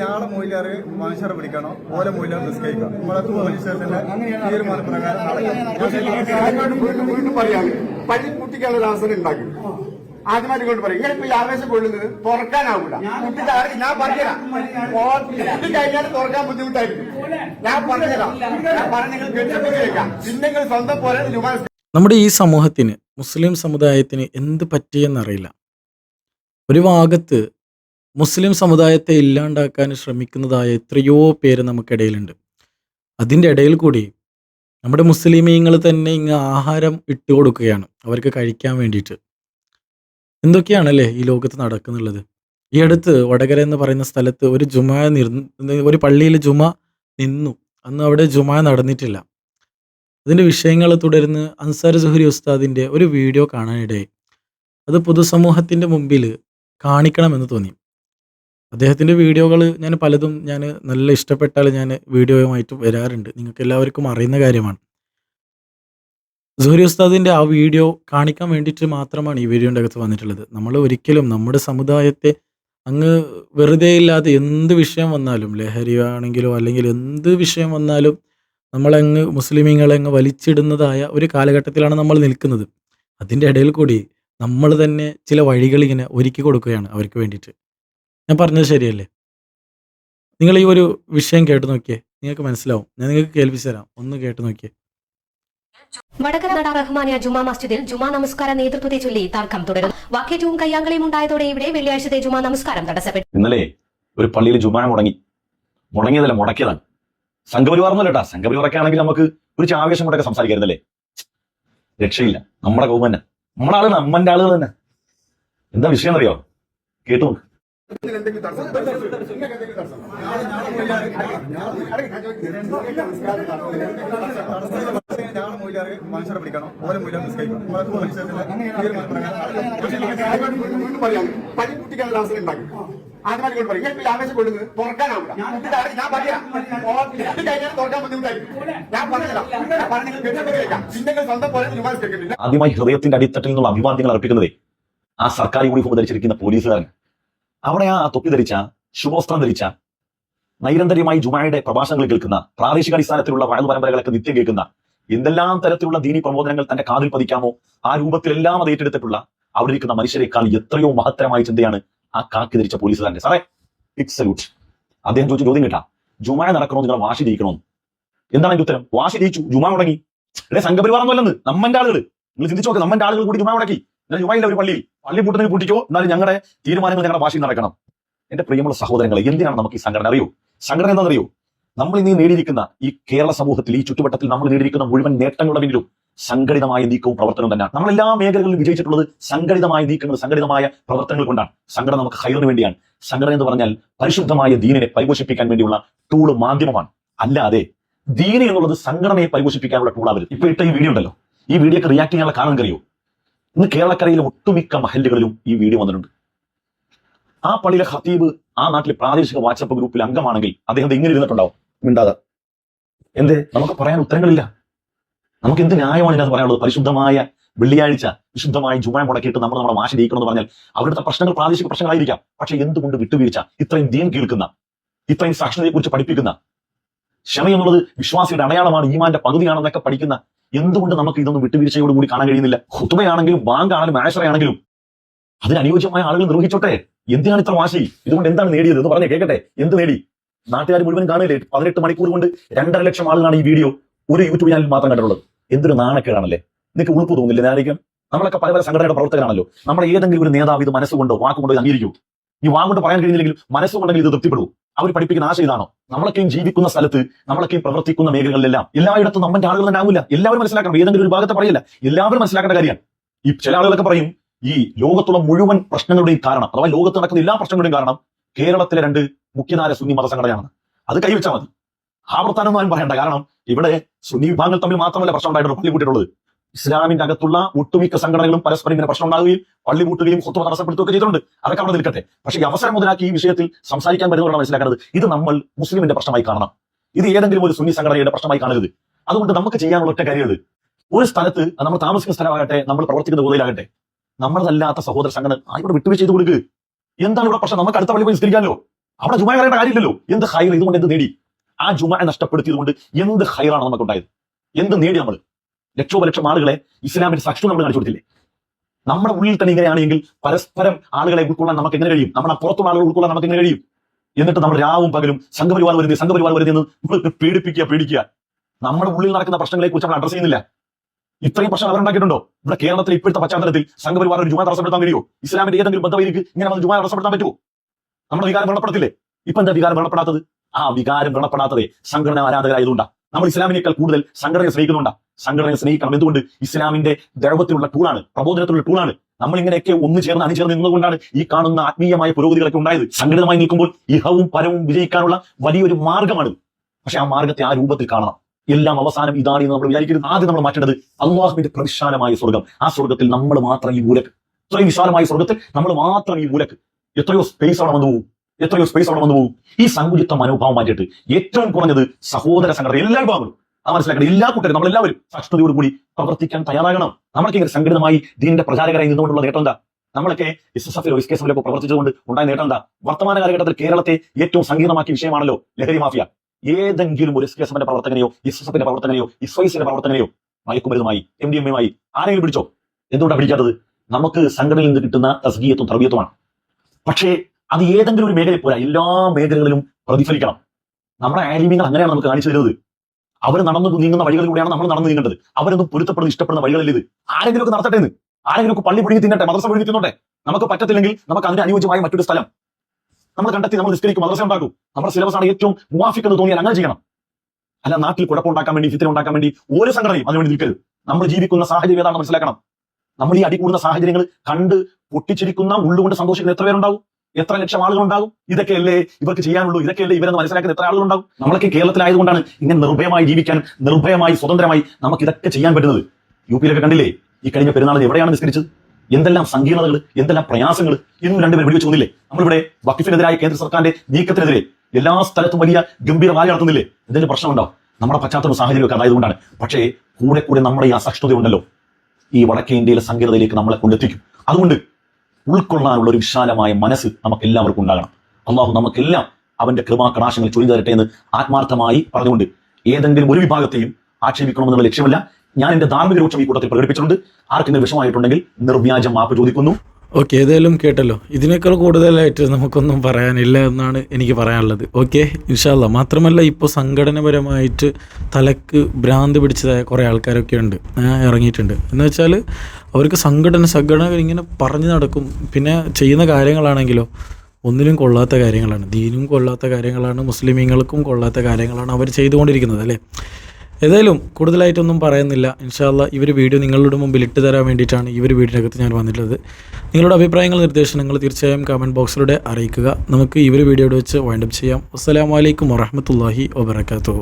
ഞാളെ മൂല്യാറ് മനുഷ്യരെ പിടിക്കണം. ഓലെ മൂല്യം നിസ്കരിക്കാം നമ്മളെ മനുഷ്യത്തിന്റെ തീരുമാന പ്രകാരം വീണ്ടും പറയാം. പറയാണ് പള്ളി കുട്ടിക്കുള്ള ഒരു അവസരം ഉണ്ടാക്കി. ആദ്യമായിട്ട് കൊണ്ട് പറയും. ഇങ്ങനെ ഇപ്പൊ ഈ ആവേശം കൊള്ളുന്നത് തുറക്കാനാവില്ല ഞാൻ പറഞ്ഞുതരാം കഴിഞ്ഞാൽ തുറക്കാൻ ബുദ്ധിമുട്ടായിരിക്കും. ഞാൻ പറഞ്ഞുതരാം ഞാൻ പറഞ്ഞ നിങ്ങൾ കേൾക്കാം. പിന്നെ നിങ്ങൾ സ്വന്തം പോലെ നമ്മുടെ ഈ സമൂഹത്തിന് മുസ്ലിം സമുദായത്തിന് എന്ത് പറ്റിയെന്നറിയില്ല. ഒരു ഭാഗത്ത് മുസ്ലിം സമുദായത്തെ ഇല്ലാണ്ടാക്കാൻ ശ്രമിക്കുന്നതായ എത്രയോ പേര് നമുക്കിടയിലുണ്ട്. അതിന്റെ ഇടയിൽ കൂടി നമ്മുടെ മുസ്ലിമീങ്ങൾ തന്നെ ഇങ്ങ് ആഹാരം ഇട്ട് കൊടുക്കുകയാണ് അവർക്ക് കഴിക്കാൻ വേണ്ടിയിട്ട്. എന്തൊക്കെയാണല്ലേ ഈ ലോകത്ത് നടക്കുന്നുള്ളത്? ഈ അടുത്ത് വടകര എന്ന് പറയുന്ന സ്ഥലത്ത് ഒരു ജുമ നിർ ഒരു പള്ളിയിൽ ജുമ നിന്നു. അന്ന് അവിടെ ജുമ നടന്നിട്ടില്ല. അതിന്റെ വിഷയങ്ങൾ തുടരുന്ന അൻസാർ സുഹരി ഉസ്താദിന്റെ ഒരു വീഡിയോ കാണാനിടയായി. അത് പൊതുസമൂഹത്തിന്റെ മുമ്പിൽ കാണിക്കണമെന്ന് തോന്നി. അദ്ദേഹത്തിന്റെ വീഡിയോകൾ ഞാൻ പലതും ഞാൻ നല്ല ഇഷ്ടപ്പെട്ടാൽ ഞാൻ വീഡിയോയുമായിട്ട് വരാറുണ്ട്. നിങ്ങൾക്ക് എല്ലാവർക്കും അറിയുന്ന കാര്യമാണ്. സുഹരി ഉസ്താദിന്റെ ആ വീഡിയോ കാണിക്കാൻ വേണ്ടിയിട്ട് മാത്രമാണ് ഈ വീഡിയോന്റെ അകത്ത് വന്നിട്ടുള്ളത്. നമ്മൾ ഒരിക്കലും നമ്മുടെ സമുദായത്തെ അങ്ങ് വെറുതെ ഇല്ലാതെ എന്ത് വിഷയം വന്നാലും ലഹരി ആണെങ്കിലോ അല്ലെങ്കിൽ എന്ത് വിഷയം വന്നാലും നമ്മളങ്ങ് മുസ്ലിമീങ്ങളെ അങ്ങ് വലിച്ചിടുന്നതായ ഒരു കാലഘട്ടത്തിലാണ് നമ്മൾ നിൽക്കുന്നത്. അതിന്റെ ഇടയിൽ കൂടി നമ്മൾ തന്നെ ചില വഴികൾ ഇങ്ങനെ ഒരുക്കി കൊടുക്കുകയാണ് അവർക്ക് വേണ്ടിയിട്ട്. ഞാൻ പറഞ്ഞത് ശരിയല്ലേ? നിങ്ങൾ ഈ ഒരു വിഷയം കേട്ട് നോക്കിയേ. നിങ്ങൾക്ക് മനസ്സിലാവും. ഞാൻ നിങ്ങൾക്ക് കേൾപ്പിച്ചു തരാം. ഒന്ന് കേട്ട് നോക്കിയേ. വടകര നട റഹ്മാനിയ ജുമാ മസ്ജിദിൽ ജുമാ നമസ്കാര നേതൃത്വത്തെ ചൊല്ലി തർക്കം തുടരുന്നു. വാക്കേറ്റവും കയ്യാങ്കളിയും ഉണ്ടായതോടെ ഇവിടെ വെള്ളിയാഴ്ചത്തെ ജുമാ നമസ്കാരം തടസ്സപ്പെട്ടു. ഇന്നലെ ഒരു പള്ളിയിൽ ജുമാ മുടങ്ങി. മുടങ്ങിയതല്ല മുടക്കിയതാണ്. സംഘപരിവാർ എന്നല്ല കേട്ടാ സംഘപരിവാറൊക്കെ ആണെങ്കിൽ നമുക്ക് ഒരു ആവേശം കൊണ്ടൊക്കെ സംസാരിക്കായിരുന്നല്ലേ? രക്ഷയില്ല. നമ്മുടെ കൗമ തന്നെ. നമ്മുടെ ആളുകൾ അമ്മന്റെ ആളുകൾ തന്നെ. എന്താ വിഷയം അറിയോ കേട്ടു മനുഷ്യരെ പിടിക്കണം ഓലെ മൂല്യം അവസരം ആദ്യമായിട്ട് കൊണ്ട് പറയും. ഈ ആവേശം കൊള്ളുന്നത് തുറക്കാനാവില്ല ഞാൻ പറയാം. കഴിഞ്ഞാൽ തുറക്കാൻ ബുദ്ധിമുട്ടായിരിക്കും. ഞാൻ പറഞ്ഞില്ല പറഞ്ഞ കേൾക്കാം നിങ്ങൾ സ്വന്തം പോലെ നിസ്കരിക്കുന്നില്ല ആദ്യമായി ഹൃദയത്തിന്റെ അടിത്തട്ടിൽ നിന്നുള്ള അഭിവാദ്യങ്ങൾ അർപ്പിക്കുന്നതേ ആ സർക്കാർ യൂണിഫോം ധരിച്ചിരിക്കുന്ന പോലീസുകാരൻ. അവിടെ ആ തൊപ്പി ധരിച്ച ശുഭവസ്ത്രം ധരിച്ച നൈരന്തര്യമായി ജുമായുടെ പ്രഭാഷണങ്ങൾ കേൾക്കുന്ന പ്രാദേശിക അടിസ്ഥാനത്തിലുള്ള വയൽ പരമ്പരകളൊക്കെ നിത്യം കേൾക്കുന്ന എന്തെല്ലാം തരത്തിലുള്ള ദീനി പ്രബോധനങ്ങൾ തന്റെ കാതിൽ പതിക്കാമോ ആ രൂപത്തിലെല്ലാം അത് ഏറ്റെടുത്തിട്ടുള്ള അവിടെ ഇരിക്കുന്ന മനുഷ്യരെക്കാൾ എത്രയോ മഹത്തരമായ ചിന്തയാണ് ആ കാക്കി ധരിച്ച തന്നെ സാറേ ഇറ്റ്സ് സല്യൂട്ട് അദ്ദേഹം ചോദിച്ച ചോദ്യം കേട്ടാ ജുമാ നടക്കണോ നിങ്ങൾ വാശി ജയിക്കണോന്ന് എന്താണ് എന്റെ ഉത്തരം? വാശി ജയിച്ചു ജുമാ മുടങ്ങി അല്ലെ സംഘപരിവാർ ഒന്നുമല്ലെന്ന് നമ്മന്റെ ആളുകൾ നിങ്ങൾ ചിന്തിച്ചു നോക്കാം നമ്മന്റെ ആളുകൾ കൂടി ജുമാ മുടക്കി. എന്നാൽ ജുമായില്ല ഒരു പള്ളിയിൽ പള്ളി പൂട്ടുന്നതിന് പൂട്ടിക്കോ എന്നാലും ഞങ്ങളുടെ തീരുമാനങ്ങൾ ഞങ്ങളുടെ വാശി നടക്കണം. എന്റെ പ്രിയമുള്ള സഹോദരങ്ങളെ എന്തിനാണ് നമുക്ക് ഈ സംഘടന? അറിയോ? സംഘടന എന്താണെന്നറിയോ? നമ്മൾ ഇനി നേടിയിരിക്കുന്ന ഈ കേരള സമൂഹത്തിൽ ഈ ചുറ്റുവട്ടത്തിൽ നമ്മൾ നേടിയിരിക്കുന്ന മുഴുവൻ നേട്ടങ്ങളുടെ സംഘടിതമായ നീക്കവും പ്രവർത്തനവും തന്നെയാണ്. നമ്മൾ എല്ലാ മേഖലകളിലും വിജയിച്ചിട്ടുള്ളത് സംഘടിതമായ നീക്കങ്ങൾ സംഘടിതമായ പ്രവർത്തനങ്ങൾ കൊണ്ടാണ്. സംഘടന നമുക്ക് ഹൈറിന് വേണ്ടിയാണ്. സംഘടന എന്ന് പറഞ്ഞാൽ പരിശുദ്ധമായ ദീനിനെ പരിപോഷിപ്പിക്കാൻ വേണ്ടിയുള്ള ടൂൾ മാധ്യമമാണ്. അല്ലാതെ ദീന എന്നുള്ളത് സംഘടനയെ പരിപോഷിപ്പിക്കാനുള്ള ടൂളാവരുത് ഇപ്പൊ ഇട്ട ഈ വീഡിയോ ഉണ്ടല്ലോ. ഈ വീഡിയോക്ക് റിയാക്ട് ചെയ്യാനുള്ള കാരണം കറിയോ ഇന്ന് കേരളക്കരയിലെ ഒട്ടുമിക്ക മഹല്ലുകളിലും ഈ വീഡിയോ വന്നിട്ടുണ്ട്. ആ പള്ളിയിലെ ഖത്തീബ് ആ നാട്ടിലെ പ്രാദേശിക വാട്സപ്പ് ഗ്രൂപ്പിൽ അംഗമാണെങ്കിൽ അദ്ദേഹം ഇങ്ങനെ ഇരുന്നിട്ടുണ്ടാവും. മിണ്ടാതെ. എന്ത്? നമുക്ക് പറയാൻ ഉത്തരങ്ങളില്ല. നമുക്ക് എന്ത് ന്യായമാണ് ഇതിനകത്ത് പറയാനുള്ളത്? പരിശുദ്ധമായ വെള്ളിയാഴ്ച വിശുദ്ധമായ ജുമാൻ മുടക്കിയിട്ട് നമ്മൾ നമ്മുടെ വാശി ജയിക്കണം എന്ന് പറഞ്ഞാൽ അവരുടെ പ്രശ്നങ്ങൾ പ്രാദേശിക പ്രശ്നങ്ങളായിരിക്കാം. പക്ഷെ എന്തുകൊണ്ട് വിട്ടുവീഴ്ച? ഇത്രയും ദീൻ കേൾക്കുന്ന ഇത്രയും സാക്ഷരതയെ കുറിച്ച് പഠിപ്പിക്കുന്ന ക്ഷമ എന്നുള്ളത് വിശ്വാസിയുടെ അടയാളമാണ് ഈമാന്റെ പകുതിയാണെന്നൊക്കെ പഠിക്കുന്ന എന്തുകൊണ്ട് നമുക്ക് ഇതൊന്നും വിട്ടുവീഴ്ചയോട് കൂടി കാണാൻ കഴിയുന്നില്ല? ഹുത്തുമയാണെങ്കിലും ബാങ്കാണെങ്കിലും ആശ്രയാണെങ്കിലും അതിന് അനുയോജ്യമായ ആളുകൾ നിർവഹിച്ചോട്ടെ? എന്തിനാണ് ഇത്ര വാശി? ഇതുകൊണ്ട് എന്താണ് നേടിയത്? എന്ന് പറഞ്ഞേ കേൾക്കട്ടെ? എന്ത് നേടി? നാട്ടുകാർ മുഴുവൻ കാണില്ലേ പതിനെട്ട് മണിക്കൂർ കൊണ്ട് രണ്ടര ലക്ഷം ആളുകളാണ് ഈ വീഡിയോ ഒരു യൂട്യൂബ് ചാനലിൽ മാത്രം കണ്ടിട്ടുള്ളത്. എന്തൊരു നാണക്കേടാണല്ലേ? നിങ്ങൾക്ക് ഉളുപ്പ് തോന്നില്ല ഞാനായിരിക്കും നമ്മളൊക്കെ പല പല സംഘടനയുടെ പ്രവർത്തകരാണല്ലോ. നമ്മുടെ ഏതെങ്കിലും ഒരു നേതാവ് ഇത് മനസ്സുകൊണ്ടോ വാക്കുകൊണ്ടോ ഇത് അംഗീകരിക്കൂ? ഈ വാങ്ങുകൊണ്ട് പറയാൻ കഴിഞ്ഞില്ലെങ്കിലും മനസ്സുകൊണ്ടെങ്കിൽ ഇത് തൃപ്തിപ്പെടൂ അവർ പഠിപ്പിക്കുന്ന ആശയം ഇതാണോ? നമ്മളൊക്കെയും ജീവിക്കുന്ന സ്ഥലത്ത് നമ്മളൊക്കെയും പ്രവർത്തിക്കുന്ന മേഖലകളിലെല്ലാം എല്ലായിടത്തും നമ്മുടെ ആളുകൾ തന്നെ ആവില്ല എല്ലാവരും മനസ്സിലാക്കണം. ഏതെങ്കിലും ഒരു ഭാഗത്ത് പറയില്ല. എല്ലാവരും മനസ്സിലാക്കേണ്ട കാര്യമാണ്. ഈ ചില ആളുകളൊക്കെ പറയും ഈ ലോകത്തുള്ള മുഴുവൻ പ്രശ്നങ്ങളുടെയും കാരണം അഥവാ ലോകത്ത് നടക്കുന്ന എല്ലാ പ്രശ്നങ്ങളുടെയും കാരണം കേരളത്തിലെ രണ്ട് മുഖ്യധാര സുന്നി മതസംഘടനയാണ്. അത് കൈവച്ചാൽ മതി. ആവർത്തനം ഒന്നും പറയണ്ട. കാരണം ഇവിടെ സുന്നി വിഭാഗങ്ങൾ തമ്മിൽ മാത്രമല്ല പ്രശ്നം ഉണ്ടായിട്ടുള്ളത് പള്ളി കൂട്ടിയിട്ടുള്ളത് ഇസ്ലാമിന്റെ അകത്തുള്ള ഒട്ടുമിക്ക സംഘടനകളും പരസ്പരം ഇങ്ങനെ പ്രശ്നം ഉണ്ടാവുകയും പള്ളി കൂട്ടുകയും സ്വത്തുവ തടസ്സപ്പെടുത്തുകയൊക്കെ ചെയ്തിട്ടുണ്ട്. അതൊക്കെ അവിടെ നിൽക്കട്ടെ. പക്ഷേ ഈ അവസരം മുതലാക്കി ഈ വിഷയത്തിൽ സംസാരിക്കാൻ വരുന്നവരാണ് മനസ്സിലാക്കുന്നത് ഇത് നമ്മൾ മുസ്ലിമിന്റെ പ്രശ്നമായി കാണണം. ഇത് ഏതെങ്കിലും ഒരു സുന്നി സംഘടനയുടെ പ്രശ്നമായി കാണരുത്. അതുകൊണ്ട് നമുക്ക് ചെയ്യാനുള്ള ഒറ്റ കാര്യങ്ങൾ ഒരു സ്ഥലത്ത് നമ്മൾ താമസിക്കുന്ന സ്ഥലമാകട്ടെ നമ്മൾ പ്രവർത്തിക്കുന്ന ബോധയിലാകട്ടെ നമ്മളതല്ലാത്ത സഹോദര സംഘടന ആ ഇവിടെ വിട്ടുവീഴ്ച ചെയ്ത് കൊടുക്കുക എന്താണ് ഇവിടെ പ്രശ്നം? നമുക്ക് അടുത്ത പള്ളി പോയി നിസ്കരിക്കാമല്ലോ. അവിടെ ജുമ കളയേണ്ട കാര്യമില്ലല്ലോ. എന്ത് ഹൈർ ഇതുകൊണ്ട് എന്ത് നേടി? ആ ജുമ നഷ്ടപ്പെടുത്തിയത് കൊണ്ട് എന്ത് ഹൈറാണ് നമുക്കുണ്ടായത്? എന്ത് നേടി നമ്മൾ? ലക്ഷോപലക്ഷം ആളുകളെ ഇസ്ലാമിന്റെ സാക്ഷി നമ്മൾ കാണിച്ചു കൊടുത്തില്ലേ? നമ്മുടെ ഉള്ളിൽ തന്നെ ഇങ്ങനെയാണെങ്കിൽ പരസ്പരം ആളുകളെ ഉൾക്കൊള്ളാൻ നമുക്ക് എങ്ങനെ കഴിയും? നമ്മുടെ പുറത്തുള്ള ആളുകൾ ഉൾക്കൊള്ളാൻ നമുക്ക് എങ്ങനെ കഴിയും? എന്നിട്ട് നമ്മൾ രാവും പകലും സംഘപരിവാർ വരുന്നത് സംഘപരിവാർ വരുന്നത് നമ്മൾ പേടിപ്പിക്കുക പേടിക്കുക. നമ്മുടെ ഉള്ളിൽ നടക്കുന്ന പ്രശ്നങ്ങളെ കുറിച്ച് നമ്മൾ അഡ്രസ് ചെയ്യുന്നില്ല. ഇത്രയും പ്രശ്നം അവരുണ്ടാക്കിയിട്ടുണ്ടോ ഇവിടെ കേരളത്തിലെ ഇപ്പോഴത്തെ പശ്ചാത്തലത്തിൽ സംഘപരിവാർ ഒരു ജുമാ തടസ്സപ്പെടുത്താൻ കഴിയോ ഇസ്ലാമിന്റെ ഏതെങ്കിലും ബന്ധവരിക്ക് ഇങ്ങനെ ജുമാ തടസ്സപ്പെടുത്താൻ പറ്റുമോ? നമ്മുടെ വികാരം വ്രണപ്പെടത്തില്ലേ? ഇപ്പൊ എന്താ വികാരം വ്രണപ്പെടാത്തത്? ആ വികാരം വ്രണപ്പെടാത്തതേ. സംഘടന ആരാധകരായതുകൊണ്ടാ. നമ്മൾ ഇസ്ലാമിനേക്കാൾ കൂടുതൽ സംഘടനയെ സ്നേഹിക്കുന്നുണ്ടാ. സംഘടനയെ സ്നേഹിക്കണം. എന്തുകൊണ്ട്? ഇസ്ലാമിന്റെ ദൈവത്തിലുള്ള ടൂളാണ് പ്രബോധനത്തിലുള്ള ടൂളാണ്. നമ്മൾ ഇങ്ങനെയൊക്കെ ഒന്ന് ചേർന്ന് അണിചേർന്ന് നിന്നുകൊണ്ടാണ് ഈ കാണുന്ന ആത്മീയമായ പുരോഗതികളൊക്കെ ഉണ്ടായത്. സംഘടിതമായി നിൽക്കുമ്പോൾ ഇഹവും പരവും വിജയിക്കാനുള്ള വലിയൊരു മാർഗമാണ്. പക്ഷെ ആ മാർഗത്തെ ആ രൂപത്തിൽ കാണണം. എല്ലാം അവസാനം ഇതാണ് എന്ന് നമ്മൾ വിചാരിക്കരുത്. ആദ്യം നമ്മൾ മാറ്റേണ്ടത് അള്ളാഹുവിന്റെ പ്രവിശാലമായ സ്വർഗം ആ സ്വർഗത്തിൽ നമ്മൾ മാത്രം ഈ മൂലക്ക് ഇത്രയും വിശാലമായ സ്വർഗത്തിൽ നമ്മൾ മാത്രം ഈ മൂലക്ക് എത്രയോ സ്പേസ് അവിടെ വന്നു. പോകും എത്രയോ സ്പേസ് അവിടെ വന്നു. പോകും ഈ സങ്കുചിത്ത മനോഭാവം മാറ്റിയിട്ട് ഏറ്റവും കുറഞ്ഞത് സഹോദര സംഘടന എല്ലാ വിഭാഗങ്ങളും. ആ മനസ്സിലാക്കണം എല്ലാ കൂട്ടരും നമ്മളെല്ലാവരും സഹിഷ്ണുതയോട് കൂടി പ്രവർത്തിക്കാൻ തയ്യാറാകണം. നമ്മൾക്ക് ഇങ്ങനെ സംഘടിതമായി ദീനിന്റെ പ്രചാരകരായി നിന്നുകൊണ്ടുള്ള നേട്ടം എന്താ? നമ്മളൊക്കെ എസ് എസ് എഫിലോ എസ് കെ എസ് എഫിലോ പ്രവർത്തിച്ചുകൊണ്ട് ഉണ്ടായ നേട്ടം എന്താ? വർത്തമാന കാലഘട്ടത്തിൽ കേരളത്തെ ഏറ്റവും സങ്കീർണമാക്കിയ വിഷയമാണല്ലോ ലഹരി മാഫിയ. ഏതെങ്കിലും ഒരു എസ് കെ എസ് എഫിന്റെ പ്രവർത്തകനെയോ എസ് എസ് എഫിന്റെ പ്രവർത്തകനെയോ ഇസ്വൈസിന്റെ പ്രവർത്തകനെയോ മയക്കുമരുന്നുമായി എം ഡി എം എമായി ആരെങ്കിലും പിടിച്ചോ? എന്തുകൊണ്ടാണ് പിടിക്കാത്തത്? നമുക്ക് സംഘടനയിൽ നിന്ന് കിട്ടുന്ന തസ്ഗീയത്തും തർബീയത്തുമാണ് പക്ഷേ അത് ഏതെങ്കിലും ഒരു മേഖലയിൽ പോരാ എല്ലാ മേഖലകളിലും പ്രതിഫലിക്കണം. നമ്മുടെ ആലിമ്യങ്ങൾ അങ്ങനെയാണ് നമുക്ക് കാണിച്ചു തരുന്നത്. അവർ നടന്നു നീങ്ങുന്ന വഴികളിലൂടെയാണ് നമ്മൾ നടന്നു നീങ്ങേണ്ടത്. അവരൊന്നും പൊരുത്തപ്പെടുന്ന ഇഷ്ടപ്പെടുന്ന വഴികളിൽ ഇത് ആരെങ്കിലും ഒക്കെ നടത്തട്ടെ എന്ന്? ആരെങ്കിലും ഒക്കെ പള്ളി പിടിഞ്ഞ് തിന്നട്ടെ മദ്രസ പിടിഞ്ഞ് തിന്നോട്ടെ? നമുക്ക് പറ്റത്തില്ലെങ്കിൽ നമുക്ക് അതിന് അനുയോജ്യമായ മറ്റൊരു സ്ഥലം. നമ്മൾ കണ്ടെത്തി നമ്മൾ നിസ്കരിക്കും മദ്രസ ഉണ്ടാക്കും. നമ്മുടെ സിലബസ് ആണ് ഏറ്റവും മുവാഫിക് എന്ന് തോന്നിയാൽ അങ്ങനെ ചെയ്യണം. അല്ല നാട്ടിൽ കുഴപ്പമുണ്ടാക്കാൻ വേണ്ടി ഫിത്തിന ഉണ്ടാക്കാൻ വേണ്ടി ഓരോ സംഘടനയും അതിനുവേണ്ടി നിൽക്കരുത്. നമ്മൾ ജീവിക്കുന്ന സാഹചര്യം ഏതാണെന്ന് മനസ്സിലാക്കണം. നമ്മൾ ഈ അടികൂടുന്ന സാഹചര്യങ്ങൾ കണ്ട് പൊട്ടിച്ചിരിക്കുന്ന ഉള്ളുകൊണ്ട് സന്തോഷിക്കുന്ന എത്ര പേരുണ്ടാവും? എത്ര ലക്ഷം ആളുകൾ ഉണ്ടാകും ഇതൊക്കെയല്ലേ ഇവർക്ക് ചെയ്യാനുള്ളൂ. ഇതൊക്കെയല്ലേ ഇവരെന്ന് മനസ്സിലാക്കുന്ന എത്ര ആളുകൾ ഉണ്ടാകും നമ്മളൊക്കെ കേരളത്തിലായതുകൊണ്ടാണ് ഇങ്ങനെ നിർഭയമായി ജീവിക്കാൻ നിർഭയമായി സ്വതന്ത്രമായി നമുക്ക് ഇതൊക്കെ ചെയ്യാൻ പറ്റുന്നത്. യു പിയിലൊക്കെ കണ്ടില്ലേ? ഈ കഴിഞ്ഞ പെരുന്നാളിന് എവിടെയാണ് നിസ്കരിച്ചത്? എന്തെല്ലാം സങ്കീർണതകൾ എന്തെല്ലാം പ്രയാസങ്ങൾ? ഇന്നും രണ്ടുപേർ വെടിവെച്ച് വന്നില്ലേ? നമ്മളിവിടെ വക്കിഫിനെതിരായ കേന്ദ്ര സർക്കാരിന്റെ നീക്കത്തിനെതിരെ എല്ലാ സ്ഥലത്തും വലിയ ഗംഭീര വാലി നടത്തുന്നില്ലേ? എന്തെങ്കിലും പ്രശ്നമുണ്ടോ? നമ്മുടെ പശ്ചാത്തല സാഹചര്യമൊക്കെ അതായതുകൊണ്ടാണ് പക്ഷേ കൂടെ കൂടെ നമ്മുടെ ഈ അസഹിഷ്ണുതയുണ്ടല്ലോ. ഈ വടക്കേ ഇന്ത്യയിലെ സങ്കീർണതയിലേക്ക് നമ്മളെ കൊണ്ടെത്തിക്കും. അതുകൊണ്ട് ഉൾക്കൊള്ളാനുള്ള ഒരു വിശാലമായ മനസ്സ് നമുക്ക് എല്ലാവർക്കും ഉണ്ടാകണം. അള്ളാഹു നമുക്കെല്ലാം അവന്റെ കൃപാകടാശങ്ങൾ ചൊല്ലി തരട്ടെ എന്ന് ആത്മാർത്ഥമായി പറഞ്ഞുകൊണ്ട് ഏതെങ്കിലും ഒരു വിഭാഗത്തെയും ആക്ഷേപിക്കണമെന്നുള്ള ലക്ഷ്യമല്ല. ഞാൻ എന്റെ ധാർമ്മിക രൂക്ഷം ഈ കൂട്ടത്തിൽ പ്രകടിപ്പിച്ചിട്ടുണ്ട്. ആർക്കെങ്കിലും വിഷമായിട്ടുണ്ടെങ്കിൽ നിർവ്യാജം മാപ്പ് ചോദിക്കുന്നു. ഓക്കെ ഏതായാലും കേട്ടല്ലോ. ഇതിനേക്കാൾ കൂടുതലായിട്ട് നമുക്കൊന്നും പറയാനില്ല എന്നാണ് എനിക്ക് പറയാനുള്ളത്. ഓക്കെ ഇൻഷാല്ല മാത്രമല്ല ഇപ്പോൾ സംഘടനപരമായിട്ട് തലക്ക് ഭ്രാന്ത് പിടിച്ചതായ കുറേ ആൾക്കാരൊക്കെ ഉണ്ട്. ഇറങ്ങിയിട്ടുണ്ട്. എന്ന് വെച്ചാൽ അവർക്ക് സംഘടന സംഘടന ഇങ്ങനെ പറഞ്ഞു നടക്കും. പിന്നെ ചെയ്യുന്ന കാര്യങ്ങളാണെങ്കിലോ ഒന്നിനും കൊള്ളാത്ത കാര്യങ്ങളാണ്. ദീനും കൊള്ളാത്ത കാര്യങ്ങളാണ്. മുസ്ലിമീങ്ങൾക്കും കൊള്ളാത്ത കാര്യങ്ങളാണ് അവർ ചെയ്തുകൊണ്ടിരിക്കുന്നത് അല്ലേ? ഏതായാലും കൂടുതലായിട്ടൊന്നും പറയുന്നില്ല. ഇൻഷാല്ല ഇവർ വീഡിയോ നിങ്ങളുടെ മുമ്പിൽ ഇട്ട് തരാൻ വേണ്ടിയിട്ടാണ് ഇവർ ഒരു വീഡിയോനകത്ത് ഞാൻ വന്നിട്ടുള്ളത്. നിങ്ങളുടെ അഭിപ്രായങ്ങൾ നിർദ്ദേശങ്ങൾ തീർച്ചയായും കമന്റ് ബോക്സിലൂടെ അറിയിക്കുക. നമുക്ക് ഇവർ വീഡിയോയുടെ വെച്ച് വൈൻഡപ്പ് ചെയ്യാം. അസ്സലാമലൈക്കും വറഹമത്തല്ലാഹി വബർക്കാത്തു